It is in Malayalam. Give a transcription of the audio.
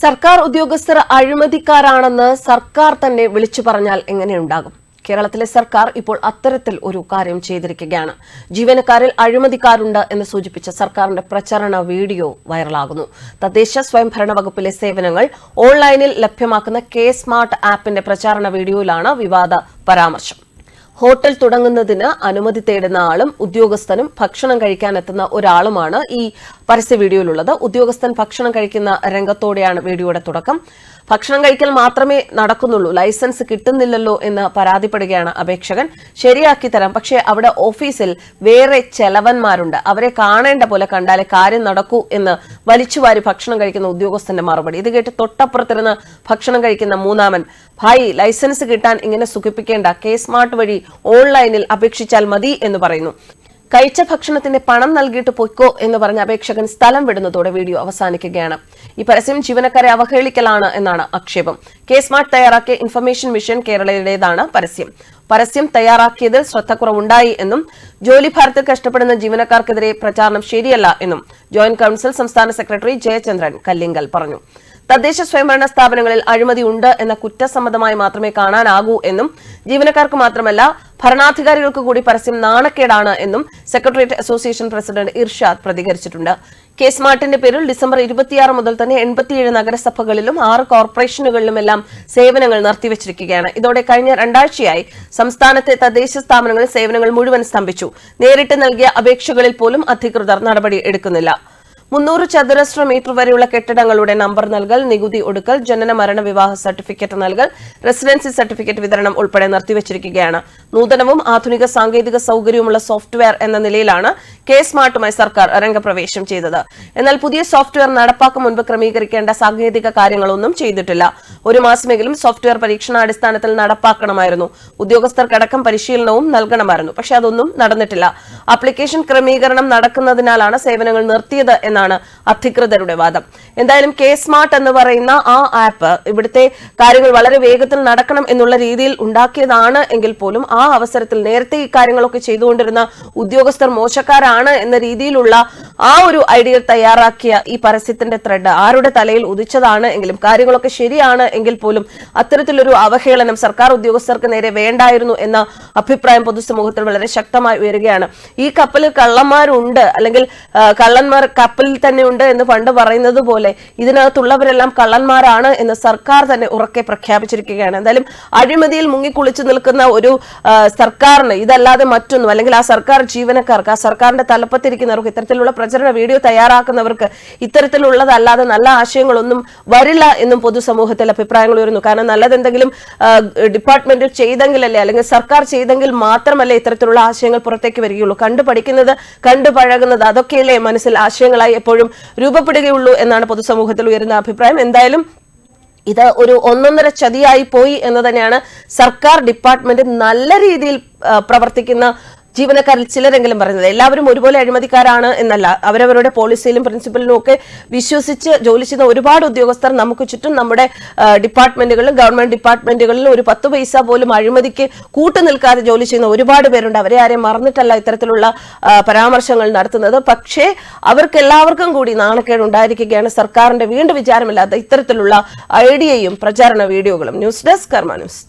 സർക്കാർ ഉദ്യോഗസ്ഥർ അഴിമതിക്കാരാണെന്ന് സർക്കാർ തന്നെ വിളിച്ചു പറഞ്ഞാൽ എങ്ങനെയുണ്ടാകും? കേരളത്തിലെ സർക്കാർ ഇപ്പോൾ അത്തരത്തിൽ ഒരു കാര്യം ചെയ്തിരിക്കുകയാണ്. ജീവനക്കാരിൽ അഴിമതിക്കാരുണ്ട് എന്ന് സൂചിപ്പിച്ച സർക്കാരിന്റെ പ്രചരണ വീഡിയോ വൈറലാകുന്നു. തദ്ദേശ സ്വയംഭരണ വകുപ്പിലെ സേവനങ്ങൾ ഓൺലൈനിൽ ലഭ്യമാക്കുന്ന കെ സ്മാർട്ട് ആപ്പിന്റെ പ്രചാരണ വീഡിയോയിലാണ് വിവാദ പരാമർശം. ഹോട്ടൽ തുടങ്ങുന്നതിന് അനുമതി തേടുന്ന ആളും ഉദ്യോഗസ്ഥനും ഭക്ഷണം കഴിക്കാനെത്തുന്ന ഒരാളുമാണ് ഈ പരസ്യ വീഡിയോയിലുള്ളത്. ഉദ്യോഗസ്ഥൻ ഭക്ഷണം കഴിക്കുന്ന രംഗത്തോടെയാണ് വീഡിയോയുടെ തുടക്കം. ഭക്ഷണം കഴിക്കൽ മാത്രമേ നടക്കുന്നുള്ളൂ. ലൈസൻസ് കിട്ടുന്നില്ലല്ലോ എന്ന് പരാതിപ്പെടുകയാണ് അപേക്ഷകൻ. ശരിയാക്കി തരാം. പക്ഷേ അവിടെ ഓഫീസിൽ വേറെ ചെലവന്മാരുണ്ട്. അവരെ കാണേണ്ട പോലെ കണ്ടാലേ കാര്യം നടക്കൂ എന്ന് വലിച്ചുവാരി ഭക്ഷണം കഴിക്കുന്ന ഉദ്യോഗസ്ഥന്റെ മറുപടി. ഇത് കേട്ട് തൊട്ടപ്പുറത്തിരുന്ന് ഭക്ഷണം കഴിക്കുന്ന മൂന്നാമൻ ഭായി ലൈസൻസ് കിട്ടാൻ ഇങ്ങനെ സുഖിപ്പിക്കേണ്ട. കെ സ്മാർട്ട് വഴി ഓൺലൈനിൽ അപേക്ഷിച്ചാൽ മതി എന്ന് പറയുന്നു. കഴിച്ച ഭക്ഷണത്തിന്റെ പണം നൽകിയിട്ട് പൊയ്ക്കോ എന്ന് പറഞ്ഞ അപേക്ഷകൻ സ്ഥലം വിടുന്നതോടെ വീഡിയോ അവസാനിക്കുകയാണ്. ഈ പരസ്യം ജീവനക്കാരെ അവഹേളിക്കലാണ് എന്നാണ് ആക്ഷേപം. കെ സ്മാർട്ട് തയ്യാറാക്കിയ ഇൻഫർമേഷൻ മിഷൻ കേരളയുടേതാണ് പരസ്യം. പരസ്യം തയ്യാറാക്കിയതിൽ ശ്രദ്ധക്കുറവുണ്ടായി എന്നും ജോലി ഭാരത്തിൽ കഷ്ടപ്പെടുന്ന ജീവനക്കാർക്കെതിരെ പ്രചാരണം ശരിയല്ല എന്നും ജോയിന്റ് കൌൺസിൽ സംസ്ഥാന സെക്രട്ടറി ജയചന്ദ്രൻ കല്ലിങ്കൽ പറഞ്ഞു. തദ്ദേശ സ്വയംഭരണ സ്ഥാപനങ്ങളിൽ അഴിമതി ഉണ്ട് എന്ന കുറ്റസമ്മതമായി മാത്രമേ കാണാനാകൂ എന്നും ജീവനക്കാർക്ക് മാത്രമല്ല ഭരണാധികാരികൾക്ക് കൂടി പരസ്യം നാണക്കേടാണ് എന്നും സെക്രട്ടേറിയറ്റ് അസോസിയേഷൻ പ്രസിഡന്റ് ഇർഷാദ് പ്രതികരിച്ചിട്ടുണ്ട്. കെ സ്മാർട്ടിന്റെ പേരിൽ ഡിസംബർ ഇരുപത്തിയാറ് മുതൽ തന്നെ എൺപത്തിയേഴ് നഗരസഭകളിലും ആറ് കോർപ്പറേഷനുകളിലുമെല്ലാം സേവനങ്ങൾ നിർത്തിവച്ചിരിക്കുകയാണ്. ഇതോടെ കഴിഞ്ഞ രണ്ടാഴ്ചയായി സംസ്ഥാനത്തെ തദ്ദേശ സ്ഥാപനങ്ങളിൽ സേവനങ്ങൾ മുഴുവൻ സ്തംഭിച്ചു. നേരിട്ട് നൽകിയ അപേക്ഷകളിൽ പോലും അധികൃതർ നടപടി എടുക്കുന്നില്ല. മുന്നൂറ് ചതുരശ്ര മീറ്റർ വരെയുള്ള കെട്ടിടങ്ങളുടെ നമ്പർ നൽകൽ നികുതി ഒടുക്കൽ ജനന മരണ വിവാഹ സർട്ടിഫിക്കറ്റ് നൽകൽ റെസിഡൻസി സർട്ടിഫിക്കറ്റ് വിതരണം ഉൾപ്പെടെ നിർത്തിവച്ചിരിക്കുകയാണ്. നൂതനവും ആധുനിക സാങ്കേതിക സൌകര്യവുമുള്ള സോഫ്റ്റ്വെയർ എന്ന നിലയിലാണ് കെ സ്മാർട്ടുമായി സർക്കാർ രംഗപ്രവേശം ചെയ്തത്. എന്നാൽ പുതിയ സോഫ്റ്റ്വെയർ നടപ്പാക്കും മുൻപ് ക്രമീകരിക്കേണ്ട സാങ്കേതിക കാര്യങ്ങളൊന്നും ചെയ്തിട്ടില്ല. ഒരു മാസമെങ്കിലും സോഫ്റ്റ്വെയർ പരീക്ഷണാടിസ്ഥാനത്തിൽ നടപ്പാക്കണമായിരുന്നു. ഉദ്യോഗസ്ഥർക്കടക്കം പരിശീലനവും നൽകണമായിരുന്നു. പക്ഷെ അതൊന്നും നടന്നിട്ടില്ല. ആപ്ലിക്കേഷൻ ക്രമീകരണം നടക്കുന്നതിനാലാണ് സേവനങ്ങൾ നിർത്തിയത് എന്നാണ് അധികൃതരുടെ വാദം. എന്തായാലും കെ സ്മാർട്ട് എന്ന് പറയുന്ന ആ ആപ്പ് ഇവിടുത്തെ കാര്യങ്ങൾ വളരെ വേഗത്തിൽ നടക്കണം എന്നുള്ള രീതിയിൽ ഉണ്ടാക്കിയതാണ് എങ്കിൽ പോലും ആ അവസരത്തിൽ നേരത്തെ ഈ കാര്യങ്ങളൊക്കെ ചെയ്തുകൊണ്ടിരുന്ന ഉദ്യോഗസ്ഥർ മോശക്കാരാണ് എന്ന രീതിയിലുള്ള ആ ഒരു ഐഡിയ തയ്യാറാക്കിയ ഈ പരസ്യത്തിന്റെ ത്രെഡ് ആരുടെ തലയിൽ ഉദിച്ചതാണ് എങ്കിലും കാര്യങ്ങളൊക്കെ ശരിയാണ് എങ്കിൽ പോലും അത്തരത്തിലൊരു അവഹേളനം സർക്കാർ ഉദ്യോഗസ്ഥർക്ക് നേരെ വേണ്ടായിരുന്നു എന്ന അഭിപ്രായം പൊതുസമൂഹത്തിൽ വളരെ ശക്തമായി ഉയരുകയാണ്. ഈ കപ്പലിൽ കള്ളന്മാരുണ്ട് അല്ലെങ്കിൽ കള്ളന്മാർ കപ്പലിൽ തന്നെ ഉണ്ട് എന്ന് പണ്ട് പറയുന്നത് പോലെ ഇതിനകത്തുള്ളവരെല്ലാം കള്ളന്മാരാണ് എന്ന് സർക്കാർ തന്നെ ഉറക്കെ പ്രഖ്യാപിച്ചിരിക്കുകയാണ്. എന്തായാലും അഴിമതിയിൽ മുങ്ങിക്കുളിച്ചു നിൽക്കുന്ന ഒരു സർക്കാരിന് ഇതല്ലാതെ മറ്റൊന്നും അല്ലെങ്കിൽ ആ സർക്കാർ ജീവനക്കാർക്ക് ആ സർക്കാരിന്റെ തലപ്പത്തിരിക്കുന്നവർക്ക് ഇത്തരത്തിലുള്ള പ്രചരണ വീഡിയോ തയ്യാറാക്കുന്നവർക്ക് ഇത്തരത്തിലുള്ളതല്ലാതെ നല്ല ആശയങ്ങളൊന്നും വരില്ല എന്നും പൊതുസമൂഹത്തിൽ അഭിപ്രായങ്ങൾ ഉയരുന്നു. കാരണം നല്ലതെന്തെങ്കിലും ഡിപ്പാർട്ട്മെന്റ് ചെയ്തെങ്കിലല്ലേ അല്ലെങ്കിൽ സർക്കാർ ചെയ്തെങ്കിൽ മാത്രമല്ലേ ഇത്തരത്തിലുള്ള ആശയങ്ങൾ പുറത്തേക്ക് വരികയുള്ളൂ. കണ്ടു പഠിക്കുന്നത് കണ്ടു പഴകുന്നത് അതൊക്കെയല്ലേ മനസ്സിൽ ആശയങ്ങളായി എപ്പോഴും രൂപപ്പെടുകയുള്ളൂ എന്നാണ് പൊതുസമൂഹത്തിൽ ഉയരുന്ന അഭിപ്രായം. എന്തായാലും ഇത് ഒരു ഒന്നൊന്നര ചതിയായി പോയി എന്ന് തന്നെയാണ് സർക്കാർ ഡിപ്പാർട്ട്മെന്റ് നല്ല രീതിയിൽ പ്രവർത്തിക്കുന്ന ജീവനക്കാരിൽ ചിലരെങ്കിലും പറയുന്നത് എല്ലാവരും ഒരുപോലെ അഴിമതിക്കാരാണ് എന്നല്ല. അവരവരുടെ പോളിസിയിലും പ്രിൻസിപ്പലിലും ഒക്കെ വിശ്വസിച്ച് ജോലി ചെയ്യുന്ന ഒരുപാട് ഉദ്യോഗസ്ഥർ നമുക്ക് ചുറ്റും നമ്മുടെ ഡിപ്പാർട്ട്മെന്റുകളിലും ഗവൺമെന്റ് ഡിപ്പാർട്ട്മെന്റുകളിലും ഒരു പത്ത് പൈസ പോലും അഴിമതിക്ക് കൂട്ടു നിൽക്കാതെ ജോലി ചെയ്യുന്ന ഒരുപാട് പേരുണ്ട്. അവരെ ആരെയും മറന്നിട്ടല്ല ഇത്തരത്തിലുള്ള പരാമർശങ്ങൾ നടത്തുന്നത്. പക്ഷേ അവർക്ക് എല്ലാവർക്കും കൂടി നാണക്കേട് ഉണ്ടായിരിക്കുകയാണ്. സർക്കാരിന്റെ വീണ്ടും വിചാരമില്ലാത്ത ഇത്തരത്തിലുള്ള ഐഡിയയും പ്രചാരണ വീഡിയോകളും. News desk Karma news.